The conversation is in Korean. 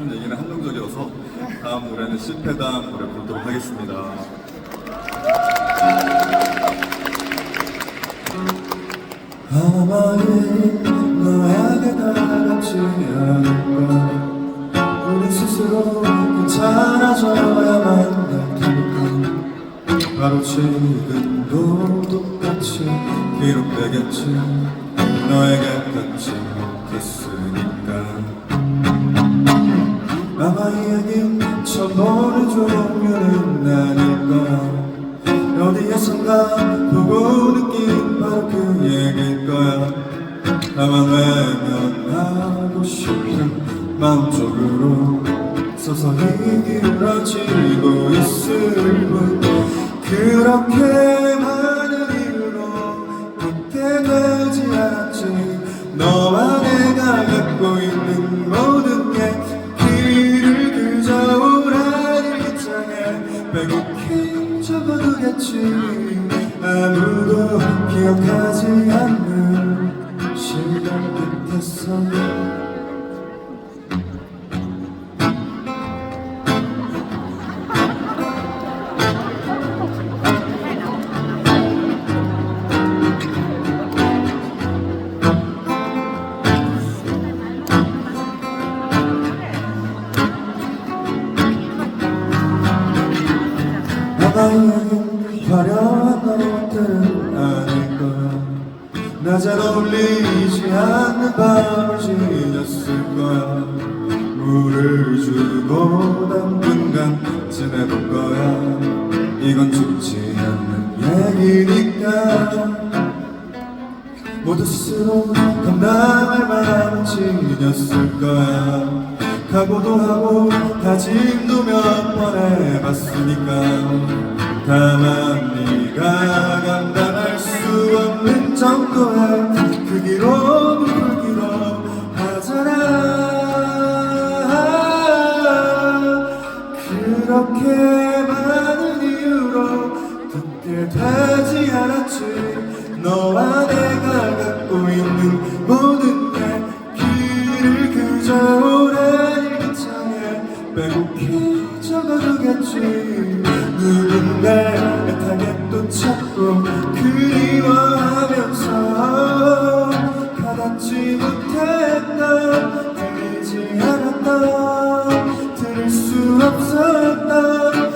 맞추는 얘기는 한정적이어서 다음 노래는 실패담 노래 부르도록 하겠습니다. 아마리 너에게 닿지 않을까 우리 스스로 괜찮아져야만 할 테니까. 바로 지금도 똑같이 기록되겠지. 너에게 닿지 못했으니까 아마 이 얘기 처음 보는 종류는 아닐 거야. 어디에선가 보고 느낀 바로 그 얘기일 거야. 나만 외면하고 싶은 마음속으로 서서히 길어지고 있을 뿐. 그렇게 많은 이유로 붙게 되지 않았지. 너와 내가 갖고 있는 모든 접어두겠지 아무도 기억하지 않는 시간 끝에서. 아 나잘 어울리지 않는 밤을 지냈을 거야. 물을 주고 당분간 지내볼 거야. 이건 죽지 않는 얘기니까. 모두 스스로 감당할 만한 지녔을 거야. 각오도 하고 다짐도 몇 번 해봤으니까. 다만 수 없는 정도의 크기로 크기로 하잖아. 그렇게 많은 이유로 듣게 되지 않았지. 너와 내가 갖고 있는 모든 게 길을 그저 오랜 창에 빼곡히 적어두겠지 가닿지 못했던 들리지 않았던 들을 수 없었던